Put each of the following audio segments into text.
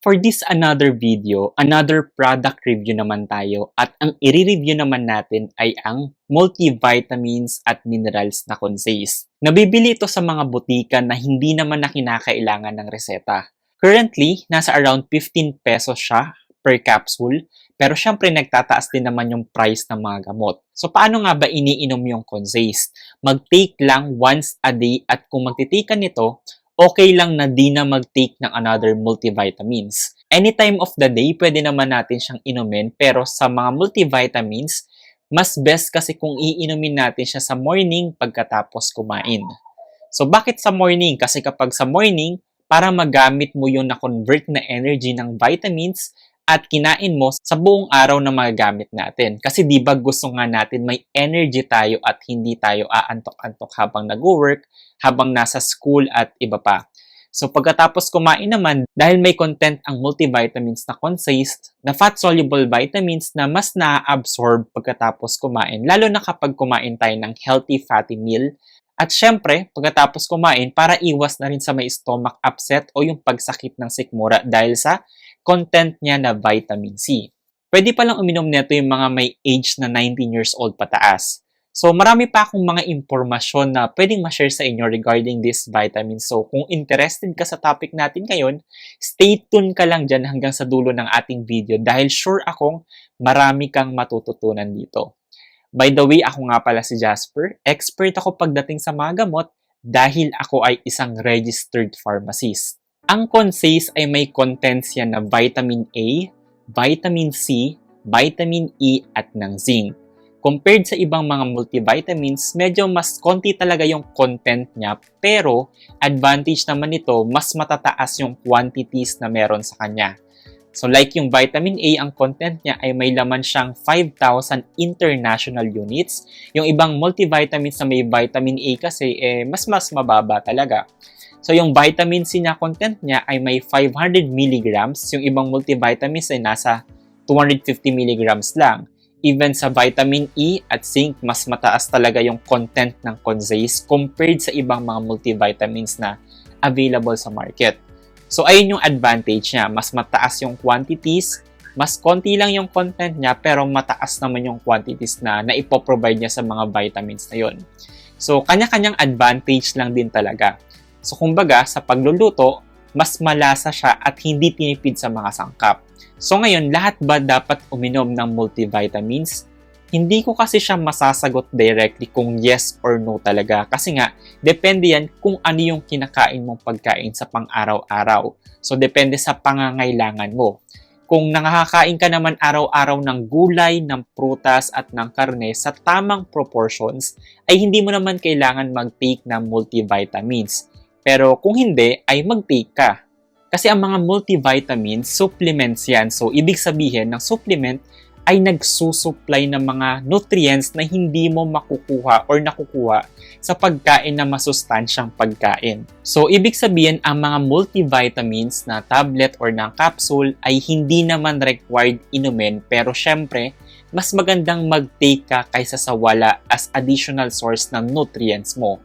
For this another video, another product review naman tayo at ang i-review naman natin ay ang multivitamins at minerals na Consace. Nabibili ito sa mga butika na hindi naman na kinakailangan ng reseta. Currently, nasa around 15 pesos siya per capsule pero syempre nagtataas din naman yung price ng mga gamot. So paano nga ba iniinom yung Consace? Mag-take lang once a day at kung magtitake ka nito, okay lang na di na mag-take ng another multivitamins. Anytime of the day, pwede naman natin siyang inumin pero sa mga multivitamins, mas best kasi kung iinumin natin siya sa morning pagkatapos kumain. So bakit sa morning? Kasi kapag sa morning, para magamit mo yung na-convert na energy ng vitamins at kinain mo sa buong araw na magagamit natin. Kasi di ba gusto nga natin may energy tayo at hindi tayo aantok-antok habang nag-work, habang nasa school at iba pa. So pagkatapos kumain naman, dahil may content ang multivitamins na Consace, na fat-soluble vitamins na mas na-absorb pagkatapos kumain, lalo na kapag kumain tayo ng healthy fatty meal. At syempre, pagkatapos kumain, para iwas na rin sa may stomach upset o yung pagsakit ng sikmura dahil sa content niya na vitamin C. Pwede palang uminom nito yung mga may age na 19 years old pataas. So, marami pa akong mga impormasyon na pwedeng ma-share sa inyo regarding this vitamin. So, kung interested ka sa topic natin ngayon, stay tuned ka lang dyan hanggang sa dulo ng ating video dahil sure akong marami kang matututunan dito. By the way, ako nga pala si Jasper. Expert ako pagdating sa mga gamot dahil ako ay isang registered pharmacist. Ang Consace ay may contents yan na vitamin A, vitamin C, vitamin E at ng zinc compared sa ibang mga multivitamins, medyo mas konti talaga yung content niya, pero advantage naman nito, mas matataas yung quantities na meron sa kanya. So like yung vitamin A, ang content niya ay may laman siyang 5,000 international units. Yung ibang multivitamins na may vitamin A kasi, eh, mas mas mababa talaga. So yung vitamin C na content niya ay may 500 mg, yung ibang multivitamins ay nasa 250 mg lang even sa vitamin E at zinc, mas mataas talaga yung content ng Consace compared sa ibang mga multivitamins na available sa market. So, ayun yung advantage niya. Mas mataas yung quantities, mas konti lang yung content niya, pero mataas naman yung quantities na naipoprovide niya sa mga vitamins na yun. So, kanya-kanyang advantage lang din talaga. So, kumbaga, sa pagluluto, mas malasa siya at hindi tinipid sa mga sangkap. So ngayon, lahat ba dapat uminom ng multivitamins? Hindi ko kasi siya masasagot directly kung yes or no talaga. Kasi nga, depende yan kung ano yung kinakain mong pagkain sa pang-araw-araw. So, depende sa pangangailangan mo. Kung nakakain ka naman araw-araw ng gulay, ng prutas at ng karne sa tamang proportions, ay hindi mo naman kailangan mag-take ng multivitamins. Pero kung hindi, ay mag-take ka. Kasi ang mga multivitamins, supplements yan. So, ibig sabihin ng supplement ay nagsusupply ng mga nutrients na hindi mo makukuha or nakukuha sa pagkain na masustansyang pagkain. So, ibig sabihin, ang mga multivitamins na tablet or ng capsule ay hindi naman required inumin pero syempre, mas magandang mag-take ka kaysa sa wala as additional source ng nutrients mo.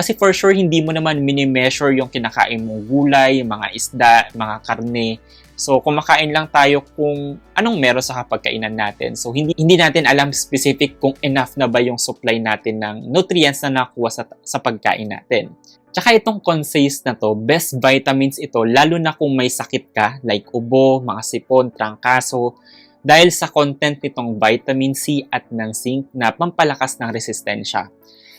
Kasi for sure, hindi mo naman mini-measure yung kinakain mong gulay, mga isda, mga karne. So, kumakain lang tayo kung anong meron sa kapagkainan natin. So, hindi, hindi natin alam specific kung enough na ba yung supply natin ng nutrients na nakuha sa, sa pagkain natin. Tsaka itong Consace na to, best vitamins ito lalo na kung may sakit ka like ubo, mga sipon, trangkaso, dahil sa content nitong vitamin C at ng zinc na pampalakas ng resistensya.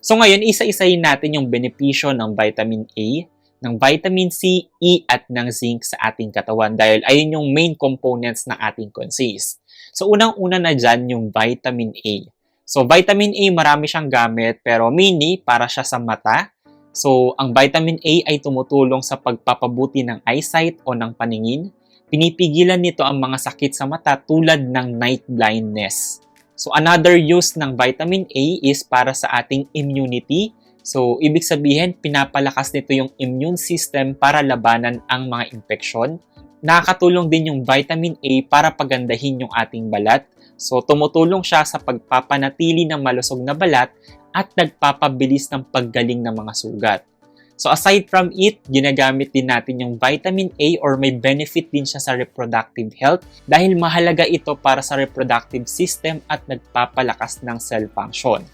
So ngayon, isa-isahin natin yung benepisyo ng vitamin A, ng vitamin C, E at ng zinc sa ating katawan dahil ayun yung main components ng ating consist. So unang-una na dyan yung vitamin A. So vitamin A marami siyang gamit pero mainly para siya sa mata. So ang vitamin A ay tumutulong sa pagpapabuti ng eyesight o ng paningin. Pinipigilan nito ang mga sakit sa mata tulad ng night blindness. So another use ng vitamin A is para sa ating immunity. So ibig sabihin, pinapalakas nito yung immune system para labanan ang mga infeksyon. Nakakatulong din yung vitamin A para pagandahin yung ating balat. So tumutulong siya sa pagpapanatili ng malusog na balat at nagpapabilis ng paggaling ng mga sugat. So aside from it, ginagamit din natin yung vitamin A or may benefit din siya sa reproductive health dahil mahalaga ito para sa reproductive system at nagpapalakas ng cell function.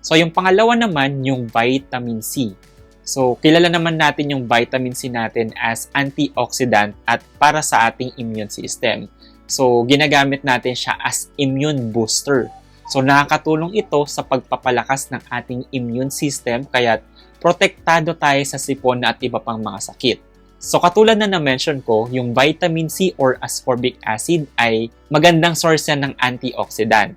So yung pangalawa naman, yung vitamin C. So kilala naman natin yung vitamin C natin as antioxidant at para sa ating immune system. So ginagamit natin siya as immune booster. So nakakatulong ito sa pagpapalakas ng ating immune system kaya protektado tayo sa sipon at iba pang mga sakit. So katulad na na-mention ko, yung vitamin C or ascorbic acid ay magandang source yan ng antioxidant.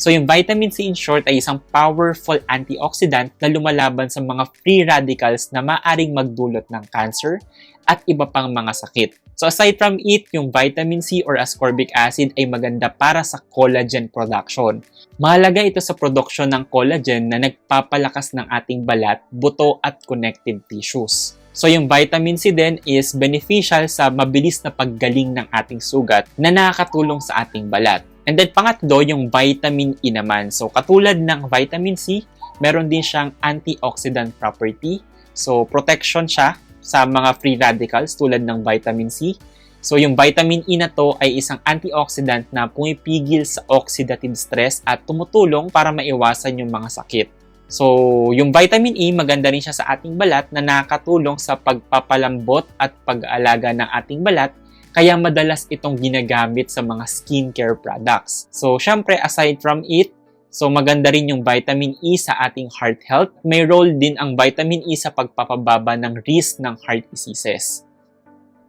So yung vitamin C in short ay isang powerful antioxidant na lumalaban sa mga free radicals na maaring magdulot ng cancer at iba pang mga sakit. So aside from it, yung vitamin C or ascorbic acid ay maganda para sa collagen production. Mahalaga ito sa production ng collagen na nagpapalakas ng ating balat, buto at connective tissues. So yung vitamin C din is beneficial sa mabilis na paggaling ng ating sugat na nakakatulong sa ating balat. And then pangatlo, yung vitamin E naman. So katulad ng vitamin C, meron din siyang antioxidant property. So protection siya sa mga free radicals tulad ng vitamin C. So yung vitamin E na to ay isang antioxidant na pumipigil sa oxidative stress at tumutulong para maiwasan yung mga sakit. So, yung vitamin E, maganda rin siya sa ating balat na nakakatulong sa pagpapalambot at pag-aalaga ng ating balat kaya madalas itong ginagamit sa mga skincare products. So, syempre, aside from it, so maganda rin yung vitamin E sa ating heart health. May role din ang vitamin E sa pagpapababa ng risk ng heart diseases.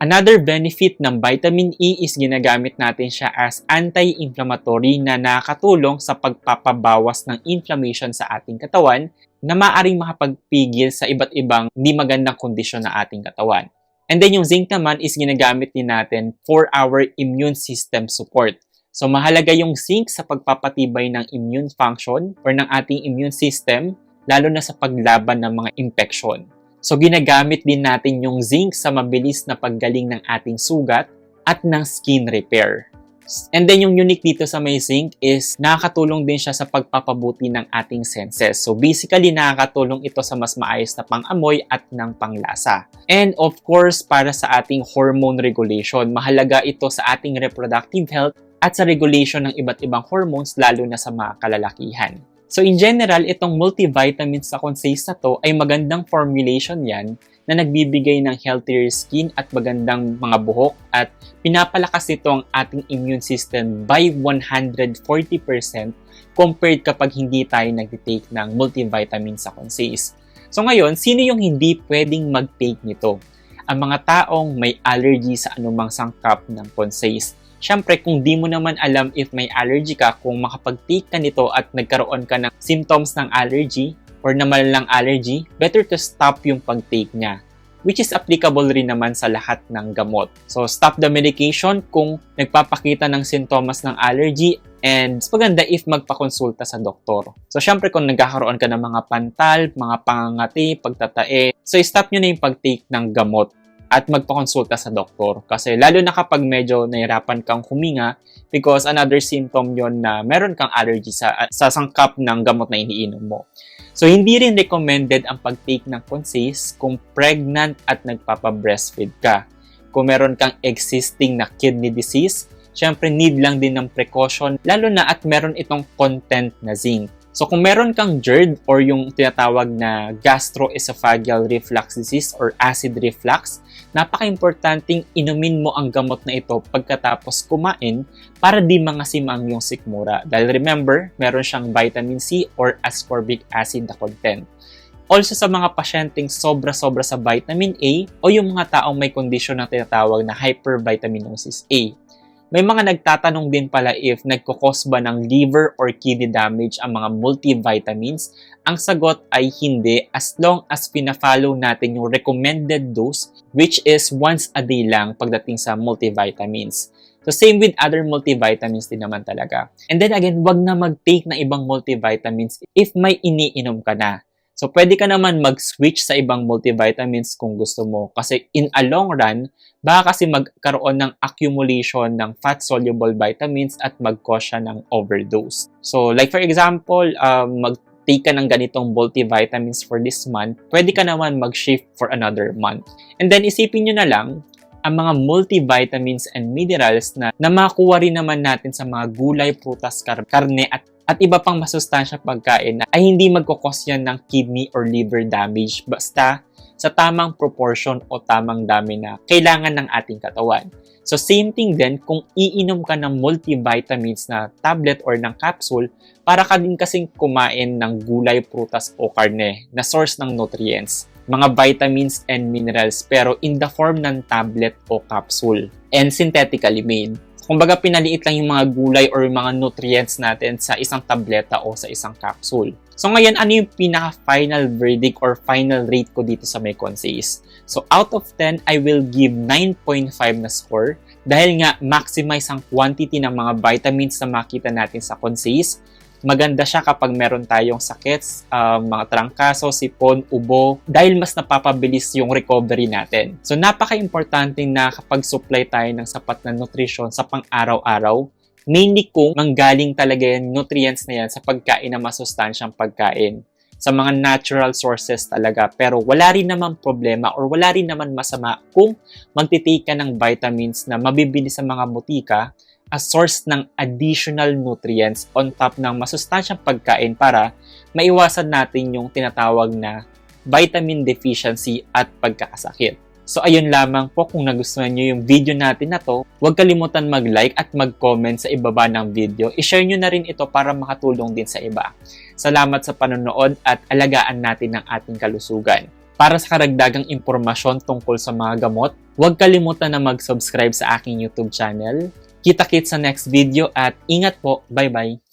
Another benefit ng vitamin E is ginagamit natin siya as anti-inflammatory na nakatulong sa pagpapabawas ng inflammation sa ating katawan na maaring makapagpigil sa iba't ibang hindi magandang kondisyon na ating katawan. And then yung zinc naman is ginagamit din natin for our immune system support. So mahalaga yung zinc sa pagpapatibay ng immune function or ng ating immune system lalo na sa paglaban ng mga infection. So ginagamit din natin yung zinc sa mabilis na paggaling ng ating sugat at ng skin repair. And then yung unique dito sa may zinc is nakakatulong din siya sa pagpapabuti ng ating senses. So basically nakakatulong ito sa mas maayos na pang-amoy at ng panglasa. And of course, para sa ating hormone regulation, mahalaga ito sa ating reproductive health at sa regulation ng iba't ibang hormones lalo na sa mga kalalakihan. So in general, itong multivitamins sa Consace na to ay magandang formulation yan na nagbibigay ng healthier skin at magandang mga buhok at pinapalakas ito ang ating immune system by 140% compared kapag hindi tayo nag-take ng multivitamins sa Consace. So ngayon, sino yung hindi pwedeng mag-take nito? Ang mga taong may allergy sa anumang sangkap ng Consace Siyempre, kung di mo naman alam if may allergy ka, kung makapag-take ka nito at nagkaroon ka ng symptoms ng allergy or na malalang allergy, better to stop yung pag-take niya which is applicable rin naman sa lahat ng gamot. So, stop the medication kung nagpapakita ng sintomas ng allergy and maganda if magpakonsulta sa doktor. So, syempre kung nagkakaroon ka ng mga pantal, mga pangangati, pagtatae, so stop nyo na yung pag-take ng gamot at magpakonsulta sa doktor. Kasi lalo na kapag medyo nahirapan kang huminga because another symptom yon na meron kang allergy sa, sa sangkap ng gamot na iniinom mo. So, hindi rin recommended ang pag-take ng Consace kung pregnant at nagpapa-breastfeed ka. Kung meron kang existing na kidney disease, syempre need lang din ng precaution, lalo na at meron itong content na zinc. So kung meron kang GERD or yung tinatawag na gastroesophageal reflux disease or acid reflux, napaka-importanting inumin mo ang gamot na ito pagkatapos kumain para di mangasim ang iyong sikmura. Dahil remember, meron siyang vitamin C or ascorbic acid na content. Also sa mga pasyenteng sobra-sobra sa vitamin A o yung mga taong may kondisyon na tinatawag na hypervitaminosis A. May mga nagtatanong din pala if nagkukos ba ng liver or kidney damage ang mga multivitamins. Ang sagot ay hindi as long as pina-follow natin yung recommended dose which is once a day lang pagdating sa multivitamins. So same with other multivitamins din naman talaga. And then again, wag na mag-take ng ibang multivitamins if may iniinom ka na. So, pwede ka naman mag-switch sa ibang multivitamins kung gusto mo. Kasi in a long run, baka kasi magkaroon ng accumulation ng fat-soluble vitamins at mag-cause siya ng overdose. So, like for example, um, mag nag-take ka ng ganitong multivitamins for this month, pwede ka naman mag-shift for another month. And then isipin nyo na lang, ang mga multivitamins and minerals na, na makuha rin naman natin sa mga gulay, prutas, kar- karne at at iba pang masustansyang pagkain ay hindi magkukos yan ng kidney or liver damage basta sa tamang proportion o tamang dami na kailangan ng ating katawan. So same thing din kung iinom ka ng multivitamins na tablet or ng capsule para ka din kasing kumain ng gulay, prutas o karne na source ng nutrients mga vitamins and minerals pero in the form ng tablet o capsule and synthetically made. Kumbaga pinaliit lang yung mga gulay or mga nutrients natin sa isang tableta o sa isang capsule. So ngayon, ano yung pinaka-final verdict or final rate ko dito sa may Consays? So out of 10, I will give 9.5 na score dahil nga maximize ang quantity ng mga vitamins na makita natin sa Consays maganda siya kapag meron tayong sakit, um, mga trangkaso, sipon, ubo, dahil mas napapabilis yung recovery natin. So napaka-importante na kapag supply tayo ng sapat na nutrition sa pang-araw-araw, mainly kung manggaling talaga yung nutrients na yan sa pagkain na masustansyang pagkain sa mga natural sources talaga. Pero wala rin naman problema or wala rin naman masama kung magtitake ka ng vitamins na mabibili sa mga butika as source ng additional nutrients on top ng masustansyang pagkain para maiwasan natin yung tinatawag na vitamin deficiency at pagkakasakit. So ayun lamang po kung nagustuhan nyo yung video natin na to, huwag kalimutan mag-like at mag-comment sa ibaba ng video. I-share nyo na rin ito para makatulong din sa iba. Salamat sa panonood at alagaan natin ang ating kalusugan. Para sa karagdagang impormasyon tungkol sa mga gamot, huwag kalimutan na mag-subscribe sa aking YouTube channel Kita-kits sa next video at ingat po. Bye-bye!